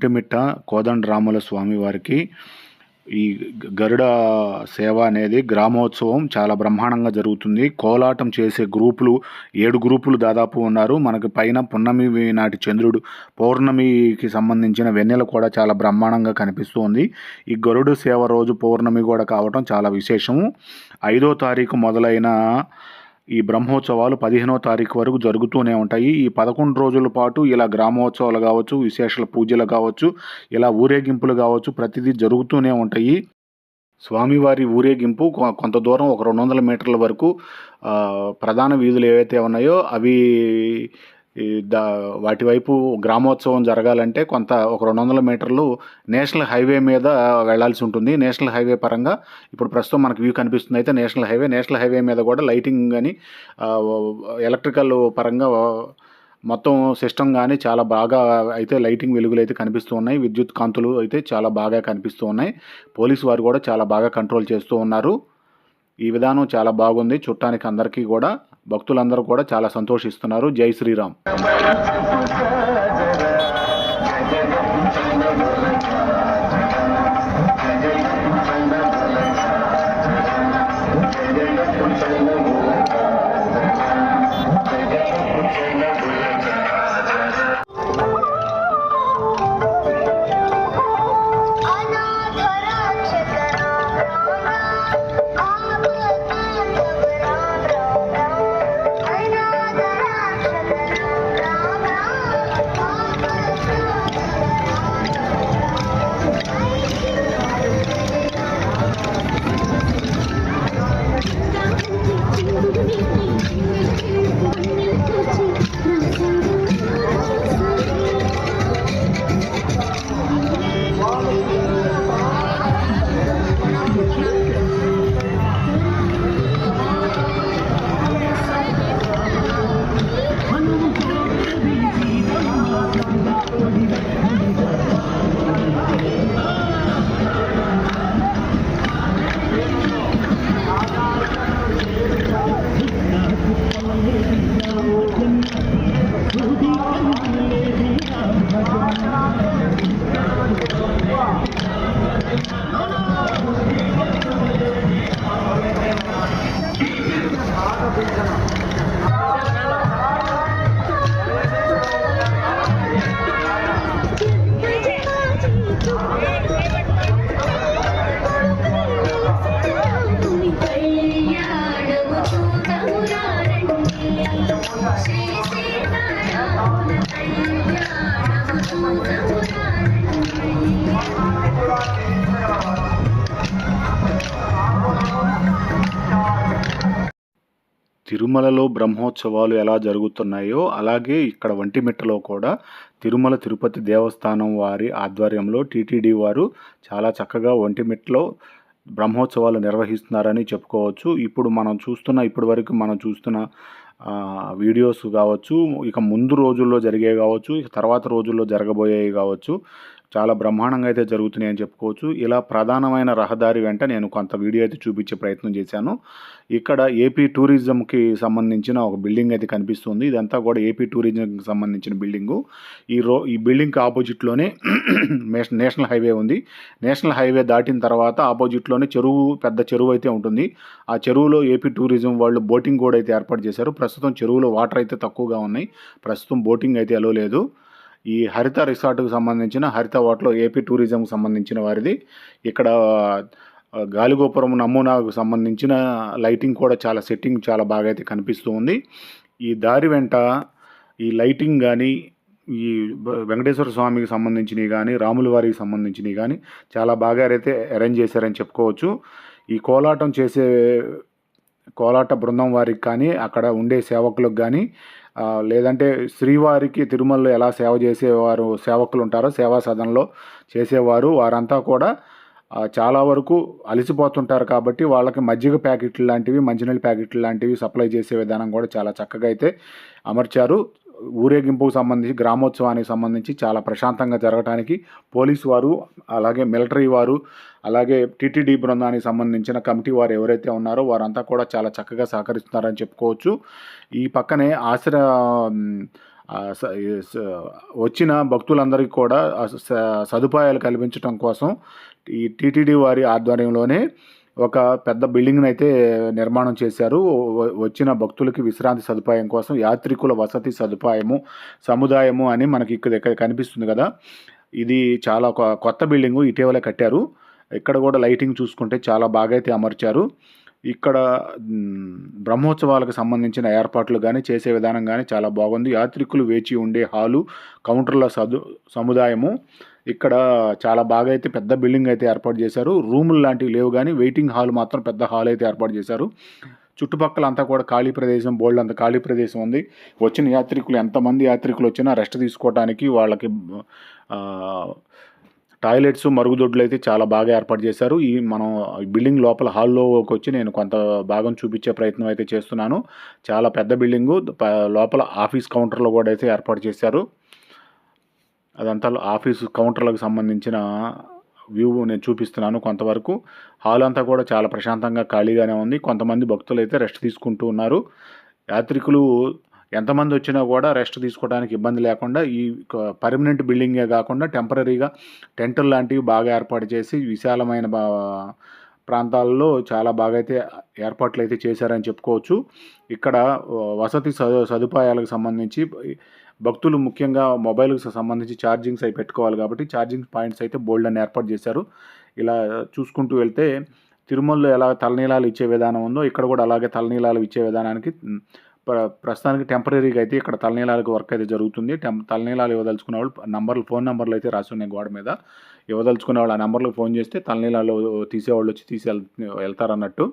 ఒంటిమిట్ట కోదండరాముల స్వామి వారికి ఈ గరుడ సేవ అనేది గ్రామోత్సవం చాలా బ్రహ్మాండంగా జరుగుతుంది. కోలాటం చేసే గ్రూపులు ఏడు గ్రూపులు దాదాపు ఉన్నారు. మనకి పైన పున్నమి నాటి చంద్రుడు పౌర్ణమికి సంబంధించిన వెన్నెల కూడా చాలా బ్రహ్మాండంగా కనిపిస్తుంది. ఈ గరుడు సేవ రోజు పౌర్ణమి కూడా కావటం చాలా విశేషము. ఐదో తారీఖు మొదలైన ఈ బ్రహ్మోత్సవాలు పదిహేనో తారీఖు వరకు జరుగుతూనే ఉంటాయి. ఈ పదకొండు రోజుల పాటు ఇలా గ్రామోత్సవాలు కావచ్చు విశేషాల పూజలు కావచ్చు ఇలా ఊరేగింపులు కావచ్చు ప్రతిదీ జరుగుతూనే ఉంటాయి. స్వామివారి ఊరేగింపు కొ- కొంత దూరం ఒక రెండు వందల మీటర్ల వరకు ప్రధాన వీధులు ఏవైతే ఉన్నాయో అవి ఈ దా వాటి వైపు గ్రామోత్సవం జరగాలంటే కొంత ఒక రెండు వందల మీటర్లు నేషనల్ హైవే మీద వెళ్ళాల్సి ఉంటుంది. నేషనల్ హైవే పరంగా ఇప్పుడు ప్రస్తుతం మనకు వ్యూ కనిపిస్తుంది. అయితే నేషనల్ హైవే నేషనల్ హైవే మీద కూడా లైటింగ్ కానీ ఎలక్ట్రికల్ పరంగా మొత్తం సిస్టమ్ కానీ చాలా బాగా అయితే లైటింగ్ వెలుగులు అయితే కనిపిస్తూ ఉన్నాయి. విద్యుత్ కాంతులు అయితే చాలా బాగా కనిపిస్తూ ఉన్నాయి. పోలీసు వారు కూడా చాలా బాగా కంట్రోల్ చేస్తూ ఉన్నారు. ఈ విధానం చాలా బాగుంది. చుట్టానికి అందరికీ కూడా భక్తులందరూ కూడా చాలా సంతోషిస్తున్నారు. జై శ్రీరామ్. తిరుమలలో బ్రహ్మోత్సవాలు ఎలా జరుగుతున్నాయో అలాగే ఇక్కడ వంటిమిట్టలో కూడా తిరుమల తిరుపతి దేవస్థానం వారి ఆధ్వర్యంలో టీటీడీ వారు చాలా చక్కగా వంటిమిట్టలో బ్రహ్మోత్సవాలు నిర్వహిస్తున్నారని చెప్పుకోవచ్చు. ఇప్పుడు మనం చూస్తున్న ఇప్పటి వరకు మనం చూస్తున్న వీడియోస్ కావచ్చు ఇక ముందు రోజుల్లో జరిగేవి కావచ్చు ఇక తర్వాత రోజుల్లో జరగబోయేవి కావచ్చు. చాలా బ్రహ్మాండంగా అయితే జరుగుతున్నాయి అని చెప్పుకోవచ్చు. ఇలా ప్రధానమైన రహదారి వెంట నేను కొంత వీడియో అయితే చూపించే ప్రయత్నం చేశాను. ఇక్కడ ఏపీ టూరిజంకి సంబంధించిన ఒక బిల్డింగ్ అయితే కనిపిస్తుంది. ఇదంతా కూడా ఏపీ టూరిజంకి సంబంధించిన బిల్డింగు. ఈ రో ఈ బిల్డింగ్కి ఆపోజిట్లోనే నేషనల్ హైవే ఉంది. నేషనల్ హైవే దాటిన తర్వాత ఆపోజిట్లోనే చెరువు పెద్ద చెరువు అయితే ఉంటుంది. ఆ చెరువులో ఏపీ టూరిజం వాళ్ళు బోటింగ్ కూడా అయితే ఏర్పాటు చేశారు. ప్రస్తుతం చెరువులో వాటర్ అయితే తక్కువగా ఉన్నాయి. ప్రస్తుతం బోటింగ్ అయితే ఎలవలేదు ఈ హరిత రిసార్ట్కు సంబంధించిన హరిత హోటల్ ఏపీ టూరిజంకి సంబంధించిన వారిది. ఇక్కడ గాలిగోపురం నమూనాకు సంబంధించిన లైటింగ్ కూడా చాలా సెట్టింగ్ చాలా బాగా అయితే కనిపిస్తూ ఉంది. ఈ దారి వెంట ఈ లైటింగ్ కానీ ఈ వెంకటేశ్వర స్వామికి సంబంధించినవి కానీ రాముల వారికి సంబంధించినవి కానీ చాలా బాగా అయితే అరేంజ్ చేశారని చెప్పుకోవచ్చు. ఈ కోలాటం చేసే కోలాట బృందం వారికి కానీ అక్కడ ఉండే సేవకులకు కానీ లేదంటే శ్రీవారికి తిరుమలలో ఎలా సేవ చేసేవారు సేవకులు ఉంటారో సేవా సదనలో చేసేవారు వారంతా కూడా చాలా వరకు అలసిపోతుంటారు కాబట్టి వాళ్ళకి మజ్జిగ ప్యాకెట్లు లాంటివి మంచినీళ్ళ ప్యాకెట్లు లాంటివి సప్లై చేసే విధానం కూడా చాలా చక్కగా అయితే అమర్చారు. ఊరేగింపుకు సంబంధించి గ్రామోత్సవానికి సంబంధించి చాలా ప్రశాంతంగా జరగడానికి పోలీసు వారు అలాగే మిలిటరీ వారు అలాగే టీటీడీ బృందానికి సంబంధించిన కమిటీ వారు ఎవరైతే ఉన్నారో వారంతా కూడా చాలా చక్కగా సహకరిస్తున్నారని చెప్పుకోవచ్చు. ఈ పక్కనే ఆశ్ర స- వచ్చిన భక్తులందరికీ కూడా స- సదుపాయాలు కల్పించడం కోసం ఈ టీటీడీ వారి ఆధ్వర్యంలోనే ఒక పెద్ద బిల్డింగ్ని అయితే నిర్మాణం చేశారు. వచ్చిన భక్తులకి విశ్రాంతి సదుపాయం కోసం యాత్రికుల వసతి సదుపాయము సముదాయము అని మనకి ఇక్కడ ఇక్కడ కనిపిస్తుంది కదా. ఇది చాలా కొత్త బిల్డింగు ఇటీవలే కట్టారు. ఇక్కడ కూడా లైటింగ్ చూసుకుంటే చాలా బాగా అయితే అమర్చారు. ఇక్కడ బ్రహ్మోత్సవాలకు సంబంధించిన ఏర్పాట్లు కానీ చేసే విధానం కానీ చాలా బాగుంది. యాత్రికులు వేచి ఉండే హాలు కౌంటర్ల సదు సముదాయము ఇక్కడ చాలా బాగా అయితే పెద్ద బిల్డింగ్ అయితే ఏర్పాటు చేశారు. రూములు లాంటివి లేవు కానీ వెయిటింగ్ హాల్ మాత్రం పెద్ద హాల్ అయితే ఏర్పాటు చేశారు. చుట్టుపక్కల అంతా కూడా ఖాళీ ప్రదేశం బోల్డ్ అంత ఖాళీ ప్రదేశం ఉంది. వచ్చిన యాత్రికులు ఎంతమంది యాత్రికులు వచ్చినా రెస్ట్ తీసుకోవడానికి వాళ్ళకి టాయిలెట్స్ మరుగుదొడ్లు అయితే చాలా బాగా ఏర్పాటు చేశారు. ఈ మనం బిల్డింగ్ లోపల హాల్లోకి వచ్చి నేను కొంత భాగం చూపించే ప్రయత్నం అయితే చేస్తున్నాను. చాలా పెద్ద బిల్డింగు లోపల ఆఫీస్ కౌంటర్లో కూడా అయితే ఏర్పాటు చేశారు. అదంతా ఆఫీసు కౌంటర్లకు సంబంధించిన వ్యూ నేను చూపిస్తున్నాను కొంతవరకు. హాల్ అంతా కూడా చాలా ప్రశాంతంగా ఖాళీగానే ఉంది. కొంతమంది భక్తులు అయితే రెస్ట్ తీసుకుంటూ ఉన్నారు. యాత్రికులు ఎంతమంది వచ్చినా కూడా రెస్ట్ తీసుకోవడానికి ఇబ్బంది లేకుండా ఈ పర్మనెంట్ బిల్డింగే కాకుండా టెంపరీగా టెంటులు లాంటివి బాగా ఏర్పాటు చేసి విశాలమైన బా- ప్రాంతాల్లో చాలా బాగా అయితే ఏర్పాట్లు అయితే చేశారని చెప్పుకోవచ్చు. ఇక్కడ వసతి సదు సదుపాయాలకు సంబంధించి భక్తులు ముఖ్యంగా మొబైల్కి సంబంధించి ఛార్జింగ్స్ అవి పెట్టుకోవాలి కాబట్టి ఛార్జింగ్ పాయింట్స్ అయితే బోల్డ్ అని ఏర్పాటు చేశారు. ఇలా చూసుకుంటూ వెళ్తే తిరుమలలో ఎలా తలనీలాలు ఇచ్చే విధానం ఉందో ఇక్కడ కూడా అలాగే తలనీలాలు ఇచ్చే విధానానికి ప్రస్తుతానికి టెంపరీగా అయితే ఇక్కడ తలనీలాలకు వర్క్ అయితే జరుగుతుంది. టెం తలనీలాలు ఇవ్వదలుచుకున్న వాళ్ళు నంబర్లు ఫోన్ నెంబర్లు అయితే రాసి ఉన్నాయి గోడ మీద. ఇవ్వదలుచుకున్న వాళ్ళు ఆ నెంబర్లకు ఫోన్ చేస్తే తలనీలాలు తీసేవాళ్ళు వచ్చి తీసి వెళ్తారన్నట్టు.